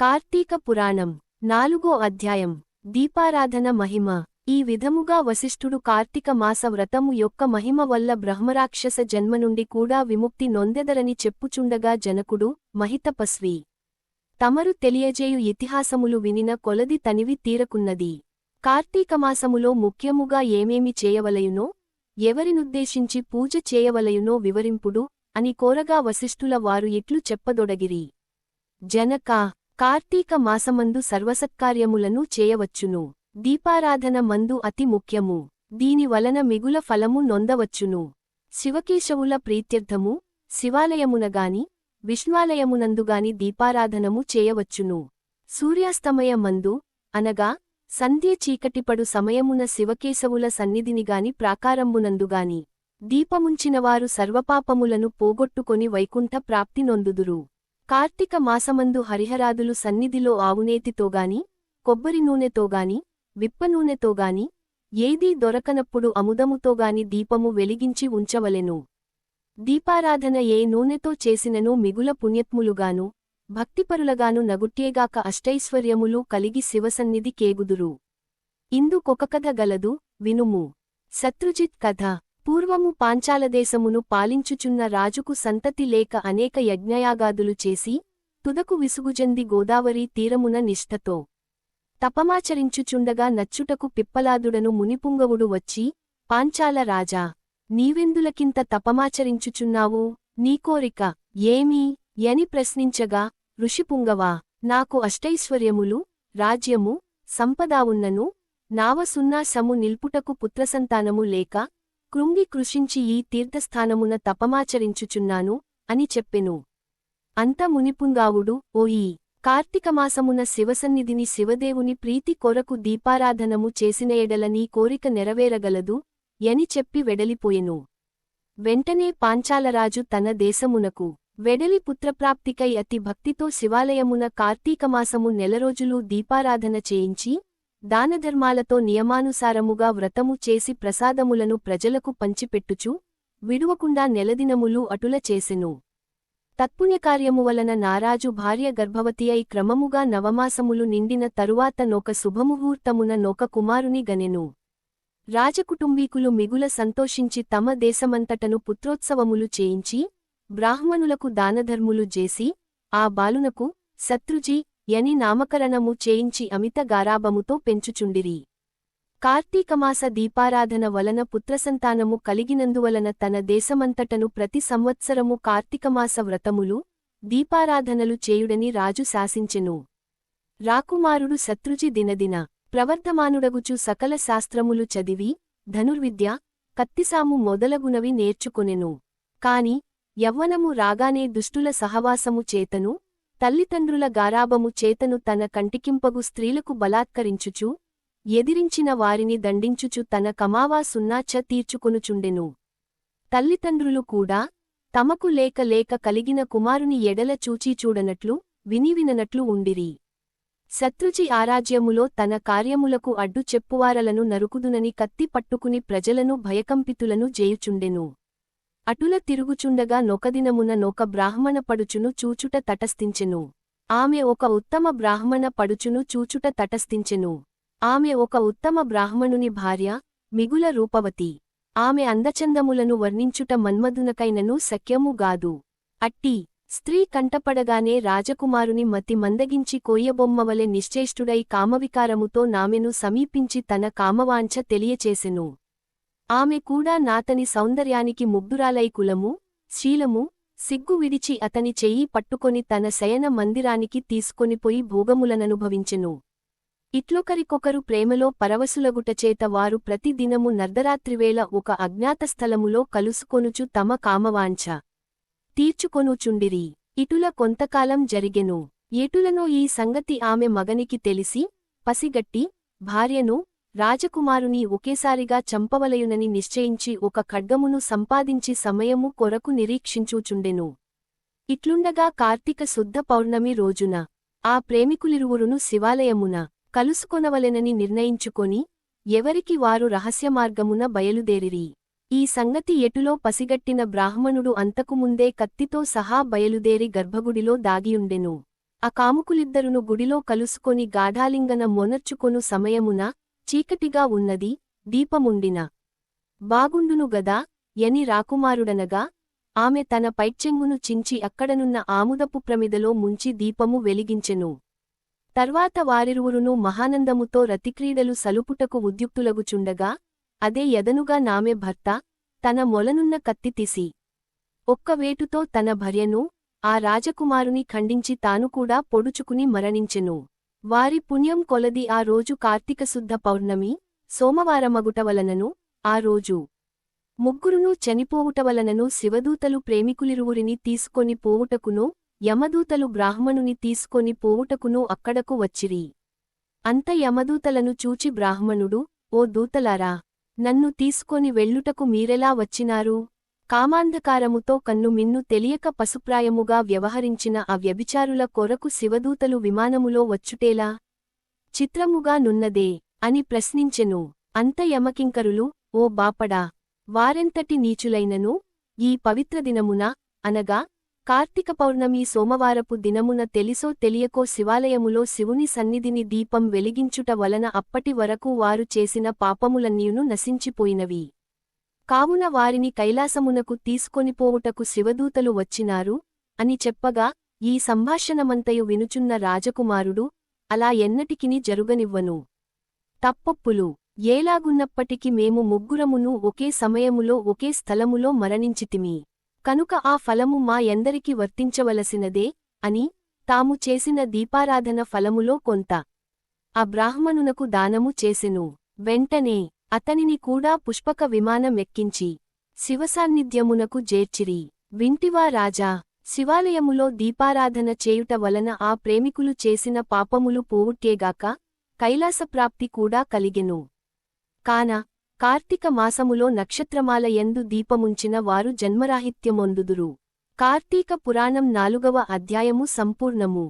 కార్తీక పురాణం నాలుగో అధ్యాయం దీపారాధన మహిమ. ఈ విధముగా వశిష్ఠుడు కార్తీక మాస వ్రతము యొక్క మహిమ వల్ల బ్రహ్మరాక్షస జన్మ నుండి కూడా విముక్తి నొందెదరని చెప్పుచుండగా జనకుడు మహితపస్వి. తమరు తెలియజేయు ఇతిహాసములు వినిన కొలది తనివి తీరకున్నది. కార్తీకమాసములో ముఖ్యముగా ఏమేమి చేయవలయునో ఎవరినుద్దేశించి పూజ చేయవలయునో వివరింపుడు అని కోరగా వశిష్ఠుల వారు ఇట్లు చెప్పదొడగిరి. జనకా కార్తీక మాసమందు సర్వసత్కార్యములను చేయవచ్చును. దీపారాధన మందు అతి ముఖ్యము. దీని వలన మిగుల ఫలము నొందవచ్చును. శివకేశవుల ప్రీత్యర్థము శివాలయమునగాని విష్ణాలయమునందుగాని దీపారాధనము చేయవచ్చును. సూర్యాస్తమయ మందు అనగా సంధ్య చీకటిపడు సమయమున శివకేశవుల సన్నిధినిగాని ప్రాకారంబునందుగాని దీపముంచినవారు సర్వపాపములను పోగొట్టుకొని వైకుంఠ ప్రాప్తి నొందుదురు. కార్తీక మాసమందు హరిహరాదులు సన్నిధిలో ఆవునేతితోగాని కొబ్బరి నూనెతోగాని విప్పనూనెతోగాని ఏదీ దొరకనప్పుడు అముదముతోగాని దీపము వెలిగించి ఉంచవలెను. దీపారాధన ఏ నూనెతో చేసిననూ మిగుల పుణ్యత్ములుగాను భక్తిపరులగాను నగుట్టేగాక అష్టైశ్వర్యములు కలిగి శివసన్నిధి కేగుదురు. ఇందుకొక కథ గలదు వినుము. శత్రుజిత్ కథ. పూర్వము పాంచాలదేశమును పాలించుచున్న రాజుకు సంతతి లేక అనేక యజ్ఞయాగాదులు చేసి తుదకు విసుగుజంది గోదావరి తీరమున నిష్ఠతో తపమాచరించుచుండగా నచ్చుటకు పిప్పలాదుడను మునిపుంగవుడు వచ్చి పాంచాల రాజా నీవెందులకింత తపమాచరించుచున్నావు? నీకోరిక ఏమీ? యని ప్రశ్నించగా ఋషిపుంగవా నాకు అష్టైశ్వర్యములు రాజ్యము సంపదావున్నను నావసున్నాసము నిల్పుటకు పుత్రసంతానము లేక కృంగి కృషించి ఈ తీర్థస్థానమున తపమాచరించుచున్నాను అని చెప్పెను. అంత మునిపుంగావుడు ఓయి కార్తీకమాసమున శివసన్నిధిని శివదేవుని ప్రీతి కొరకు దీపారాధనము చేసిన ఎడల నీ కోరిక నెరవేరగలదు యని చెప్పి వెడలిపోయెను. వెంటనే పాంచాలరాజు తన దేశమునకు వెడలి పుత్రప్రాప్తికై అతి భక్తితో శివాలయమున కార్తీకమాసము నెలరోజులు దీపారాధన చేయించి దానధర్మాలతో నియమానుసారముగా వ్రతము చేసి ప్రసాదములను ప్రజలకు పంచిపెట్టుచు విడువకుండా నెలదినములు అటుల చేసెను. తత్పుణ్యకార్యము వలన నారాజు భార్య గర్భవతి అయి క్రమముగా నవమాసములు నిండిన తరువాత నొక శుభముహూర్తమున నొక కుమారుని గనెను. రాజకుటుంబీకులు మిగుల సంతోషించి తమ దేశమంతటను పుత్రోత్సవములు చేయించి బ్రాహ్మణులకు దానధర్ములు చేసి ఆ బాలునకు శత్రుజీ యని నామకరణము చేయించి అమిత గారాభముతో పెంచుచుండిరి. కార్తీకమాస దీపారాధన వలన పుత్రసంతానము కలిగినందువలన తన దేశమంతటను ప్రతి సంవత్సరము కార్తీకమాస వ్రతములు దీపారాధనలు చేయుడని రాజు శాసించెను. రాకుమారుడు శత్రుజి దినదిన ప్రవర్ధమానుడగుచు సకల శాస్త్రములు చదివి ధనుర్విద్య కత్తిసాము మొదలగునవి నేర్చుకొనెను. కాని యవ్వనము రాగానే దుష్టుల సహవాసము చేతను తల్లిదండ్రుల గారాబము చేతను తన కంటికింపగు స్త్రీలకు బలాత్కరించుచు ఎదిరించిన వారిని దండించుచు తన కమావా సున్నాచ తీర్చుకొనుచుండెను. తల్లిదండ్రులు కూడా తమకు లేక లేక కలిగిన కుమారుని ఎడల చూచీచూడనట్లు వినివిననట్లు ఉండిరి. శత్రుజి ఆరాజ్యములో తన కార్యములకు అడ్డు చెప్పువారలను నరుకుదునని కత్తి పట్టుకుని ప్రజలను భయకంపితులను జేయుచుండెను. అటుల తిరుగుచుండగా నొకదినమున నొక బ్రాహ్మణ పడుచును చూచుట తటస్థించెను. ఆమె ఒక ఉత్తమ బ్రాహ్మణ పడుచును చూచుట తటస్థించెను. ఆమె ఒక ఉత్తమ బ్రాహ్మణుని భార్య మిగుల రూపవతి. ఆమె అందచందములను వర్ణించుట మన్మధునకైనను శక్యముగాదు అట్టి స్త్రీ కంటపడగానే రాజకుమారుని మతి మందగించి కోయ్యబొమ్మవలె నిశ్చేష్టుడై కామవికారముతో నామెను సమీపించి తన కామవాంఛ తెలియచేసెను. ఆమె కూడా నాతని సౌందర్యానికి ముగ్ధురాలై కులము శీలము సిగ్గు విడిచి అతని చెయ్యి పట్టుకొని తన శయన మందిరానికి తీసుకొనిపోయి భోగములననుభవించెను. ఇట్లొకరికొకరు ప్రేమలో పరవశులగుటచేత వారు ప్రతిదినము నర్ధరాత్రివేళ ఒక అజ్ఞాతస్థలములో కలుసుకొనుచు తమ కామవాంఛ తీర్చుకొనుచుండిరి. ఇటుల కొంతకాలం జరిగెను. ఏటులనో ఈ సంగతి ఆమె మగనికి తెలిసి పసిగట్టి భార్యను రాజకుమారుని ఒకేసారిగా చంపవలయునని నిశ్చయించి ఒక ఖడ్గమును సంపాదించి సమయము కొరకు నిరీక్షించుచుండెను. ఇట్లుండగా కార్తీక శుద్ధ పౌర్ణమి రోజున ఆ ప్రేమికులిరువురును శివాలయమున కలుసుకొనవలెనని నిర్ణయించుకొని ఎవరికి వారు రహస్యమార్గమున బయలుదేరిరి. ఈ సంగతి ఎటులో పసిగట్టిన బ్రాహ్మణుడు అంతకుముందే కత్తితో సహా బయలుదేరి గర్భగుడిలో దాగియుండెను. ఆ కాముకులిద్దరును గుడిలో కలుసుకొని గాఢాలింగన మొనర్చుకొను సమయమున చీకటిగా ఉన్నది దీపముండిన. బాగుండును గదా ఎని రాకుమారుడనగా ఆమె తన పైచెంగును చించి అక్కడనున్న ఆముదపు ప్రమిదలో ముంచి దీపము వెలిగించెను. తర్వాత వారిరువురును మహానందముతో రతిక్రీడలు సలుపుటకు ఉద్యుక్తులగుచుండగా అదే ఎదనుగా నామె భర్త తన మొలనున్న కత్తి తీసి ఒక్క వేటుతో తన భర్యను ఆ రాజకుమారుని ఖండించి తాను కూడా పొడుచుకుని మరణించెను. వారి పుణ్యం కొలది ఆ రోజు కార్తీకశుద్ధ పౌర్ణమి సోమవారమగుటవలనను ఆ రోజు. ముగ్గురునూ చనిపోవుటవలనను శివదూతలు ప్రేమికులిరువురిని తీసుకొని పోవుటకును యమదూతలు బ్రాహ్మణుని తీసుకొని పోవుటకును అక్కడకు వచ్చిరి. అంత యమదూతలను చూచి బ్రాహ్మణుడు ఓ దూతలారా! నన్ను తీసుకొని వెళ్ళుటకు మీరెలా వచ్చినారు? కామాంధకారముతో కన్ను మిన్ను తెలియక పశుప్రాయముగా వ్యవహరించిన ఆ వ్యభిచారుల కొరకు శివదూతలు విమానములో వచ్చుటేలా? చిత్రముగా నున్నదే అని ప్రశ్నించెను. అంత యమకింకరులు ఓ బాపడా! వారెంతటి నీచులైనను? ఈ పవిత్ర దినమున అనగా కార్తీక పౌర్ణమి సోమవారపు దినమున తెలిసో తెలియకో శివాలయములో శివుని సన్నిధిని దీపం వెలిగించుట వలన అప్పటి వరకు వారు చేసిన పాపములన్నీయును నశించిపోయినవి. కావున వారిని కైలాసమునకు తీసుకొనిపోవుటకు శివదూతలు వచ్చినారు అని చెప్పగా ఈ సంభాషణమంతయు వినుచున్న రాజకుమారుడు అలా ఎన్నటికిని జరుగనివ్వను. తప్పప్పులు. ఏలాగున్నప్పటికి మేము ముగ్గురమును ఒకే సమయములో ఒకే స్థలములో మరణించితిమి. కనుక ఆ ఫలము మా ఎందరికి వర్తించవలసినదే అని తాము చేసిన దీపారాధన ఫలములో కొంత. ఆ బ్రాహ్మణునకు దానము చేసెను. వెంటనే అతనిని కూడా పుష్పక విమానం ఎక్కించి శివసాన్నిధ్యమునకు జేర్చిరి. వింటివా రాజా శివాలయములో దీపారాధన చేయుట వలన ఆ ప్రేమికులు చేసిన పాపములు పోవుట్టేగాక కైలాసప్రాప్తి కూడా కలిగెను. కాన కార్తీక మాసములో నక్షత్రమాల ఎందు దీపముంచిన వారు జన్మరాహిత్యమొందుదురు. కార్తీక పురాణం నాలుగవ అధ్యాయము సంపూర్ణము.